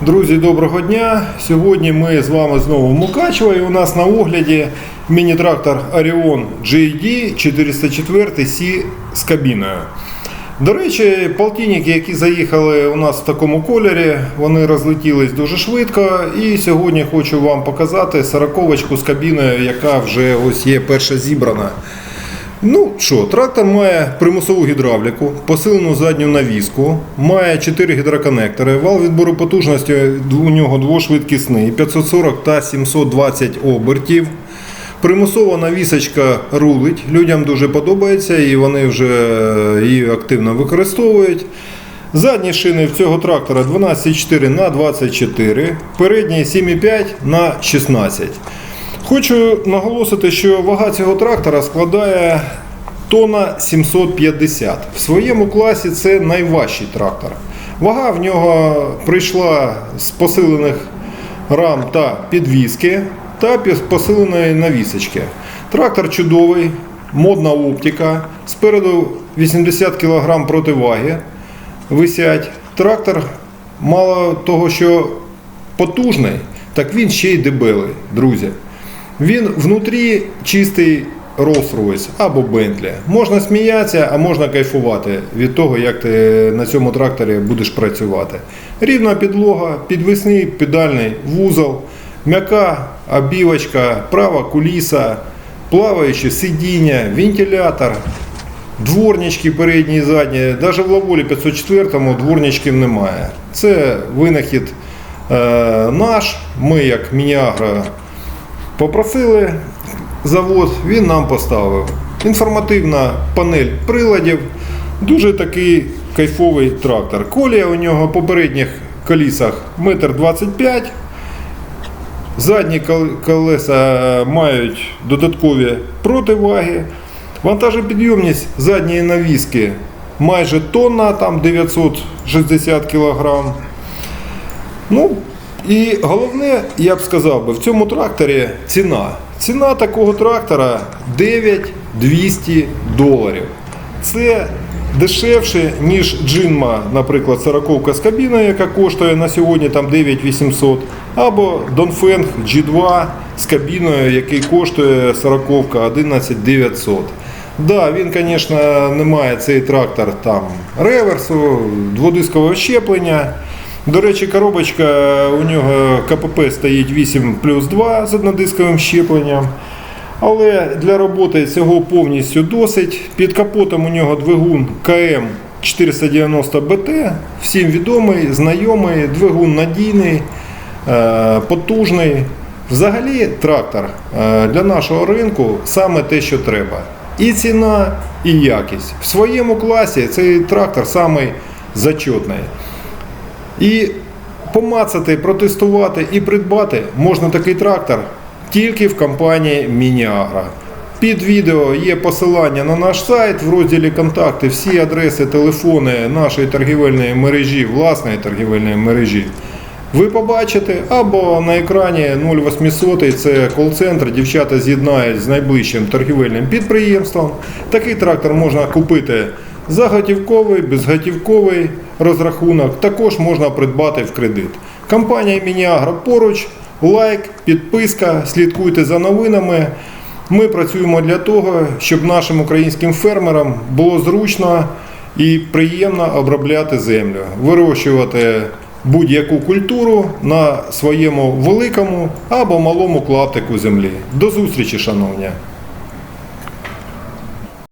Друзі, доброго дня! Сьогодні ми з вами знову в і у нас на огляді міні-трактор Orion GD 404 C з кабіною. До речі, полтинники, які заїхали у нас в такому кольорі, вони розлетілись дуже швидко. І сьогодні хочу вам показати сороковочку з кабіною, яка вже ось є перша зібрана. Ну що, трактор має примусову гідравліку, посилену задню навіску, має 4 гідроконектори, вал відбору потужності у нього двошвидкісний 540 та 720 обертів. Примусова навісочка рулить, людям дуже подобається і вони вже її активно використовують. Задні шини в цього трактора 12,4 на 24, передні 7,5 на 16. Хочу наголосити, що вага цього трактора складає тонна 750. В своєму класі це найважчий трактор. Вага в нього прийшла з посилених рам та підвіски та посиленої навісочки. Трактор чудовий, модна оптика. Спереду 80 кг противаги висять. Трактор мало того, що потужний, так він ще й дебелий, друзі. Він внутрі чистий Rolls-Royce або Bentley. Можна сміятися, а можна кайфувати від того, як ти на цьому тракторі будеш працювати. Рівна підлога, підвісний педальний вузол, м'яка обівочка, права куліса, плаваюче сидіння, вентилятор, Дворнички передні і задні, навіть в Лаволі 504 дворничків немає. Це винахід е, наш. Ми, як Мініагро, попросили завод, він нам поставив. Інформативна панель приладів, дуже такий кайфовий трактор. Колія у нього по передніх колісах 1,25 м. Задні колеса мають додаткові противаги. Вантажопідйомність задньої навіски майже тонна, там 960 кг. Ну, і головне, я б сказав би, в цьому тракторі ціна. Ціна такого трактора 9200 доларів. Це дешевше, ніж джинма, наприклад, 40 з кабіною, яка коштує на сьогодні там 9800, або Dongfeng G2 з кабіною, який коштує 40 11900. Да, він, звісно, не має цей трактор там реверсу, дводискового щеплення. До речі, коробочка у нього КПП стоїть 8 плюс 2 з однодисковим щепленням. Але для роботи цього повністю досить. Під капотом у нього двигун КМ 490 БТ, всім відомий, знайомий, двигун надійний, е, потужний. Взагалі трактор е, для нашого ринку саме те, що треба. І ціна, і якість. В своєму класі цей трактор самий зачетний. І помацати, протестувати і придбати можна такий трактор тільки в компанії Мініагра. Під відео є посилання на наш сайт в розділі контакти, всі адреси, телефони нашої торгівельної мережі, власної торгівельної мережі. Ви побачите або на екрані 0800 це кол-центр, дівчата з'єднають з найближчим торгівельним підприємством. Такий трактор можна купити заготівковий, безготівковий розрахунок, також можна придбати в кредит. Компанія Мініагро поруч, лайк, підписка, слідкуйте за новинами. Ми працюємо для того, щоб нашим українським фермерам було зручно і приємно обробляти землю, вирощувати будь-яку культуру на своєму великому або малому клаптику землі. До зустрічі, шановні!